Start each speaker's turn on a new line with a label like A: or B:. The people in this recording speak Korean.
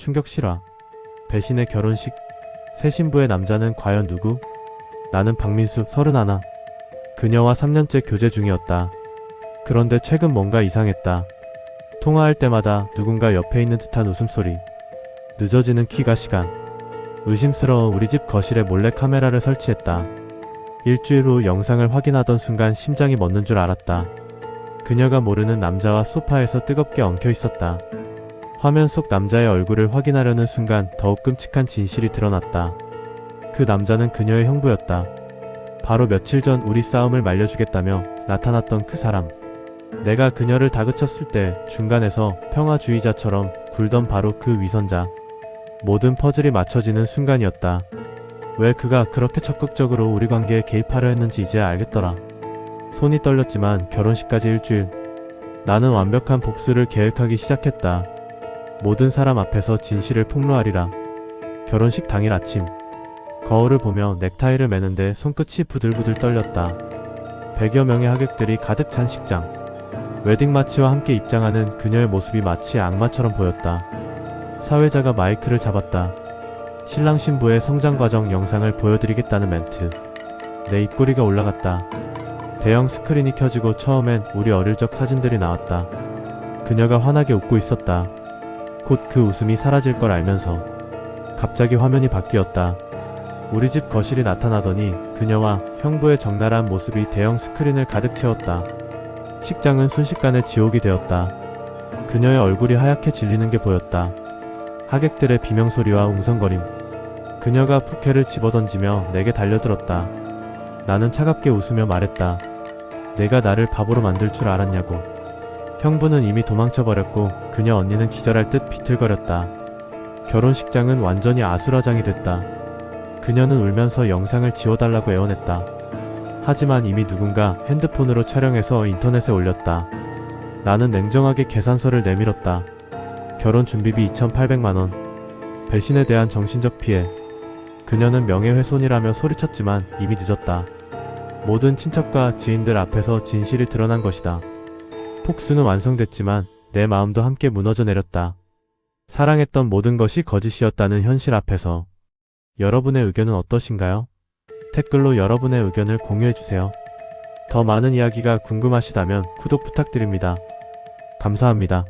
A: 충격 실화, 배신의 결혼식, 새 신부의 남자는 과연 누구? 나는 박민수 31. 그녀와 3년째 교제 중이었다. 그런데 최근 뭔가 이상했다. 통화할 때마다 누군가 옆에 있는 듯한 웃음소리. 늦어지는 키가 시간. 의심스러워 우리 집 거실에 몰래 카메라를 설치했다. 일주일 후 영상을 확인하던 순간 심장이 멎는 줄 알았다. 그녀가 모르는 남자와 소파에서 뜨겁게 엉켜 있었다. 화면 속 남자의 얼굴을 확인하려는 순간 더욱 끔찍한 진실이 드러났다. 그 남자는 그녀의 형부였다. 바로 며칠 전 우리 싸움을 말려주겠다며 나타났던 그 사람. 내가 그녀를 다그쳤을 때 중간에서 평화주의자처럼 굴던 바로 그 위선자. 모든 퍼즐이 맞춰지는 순간이었다. 왜 그가 그렇게 적극적으로 우리 관계에 개입하려 했는지 이제 알겠더라. 손이 떨렸지만 결혼식까지 일주일. 나는 완벽한 복수를 계획하기 시작했다. 모든 사람 앞에서 진실을 폭로하리라. 결혼식 당일 아침. 거울을 보며 넥타이를 매는데 손끝이 부들부들 떨렸다. 100여 명의 하객들이 가득 찬 식장. 웨딩 마치와 함께 입장하는 그녀의 모습이 마치 악마처럼 보였다. 사회자가 마이크를 잡았다. 신랑 신부의 성장 과정 영상을 보여드리겠다는 멘트. 내 입꼬리가 올라갔다. 대형 스크린이 켜지고 처음엔 우리 어릴 적 사진들이 나왔다. 그녀가 환하게 웃고 있었다. 곧 그 웃음이 사라질 걸 알면서 갑자기 화면이 바뀌었다. 우리 집 거실이 나타나더니 그녀와 형부의 적나라한 모습이 대형 스크린을 가득 채웠다. 식장은 순식간에 지옥이 되었다. 그녀의 얼굴이 하얗게 질리는 게 보였다. 하객들의 비명소리와 웅성거림. 그녀가 부케를 집어던지며 내게 달려들었다. 나는 차갑게 웃으며 말했다. 내가 나를 바보로 만들 줄 알았냐고. 형부는 이미 도망쳐버렸고 그녀 언니는 기절할 듯 비틀거렸다. 결혼식장은 완전히 아수라장이 됐다. 그녀는 울면서 영상을 지워달라고 애원했다. 하지만 이미 누군가 핸드폰으로 촬영해서 인터넷에 올렸다. 나는 냉정하게 계산서를 내밀었다. 결혼 준비비 2,800만원. 배신에 대한 정신적 피해. 그녀는 명예훼손이라며 소리쳤지만 이미 늦었다. 모든 친척과 지인들 앞에서 진실이 드러난 것이다. 폭스는 완성됐지만 내 마음도 함께 무너져 내렸다. 사랑했던 모든 것이 거짓이었다는 현실 앞에서. 여러분의 의견은 어떠신가요? 댓글로 여러분의 의견을 공유해주세요. 더 많은 이야기가 궁금하시다면 구독 부탁드립니다. 감사합니다.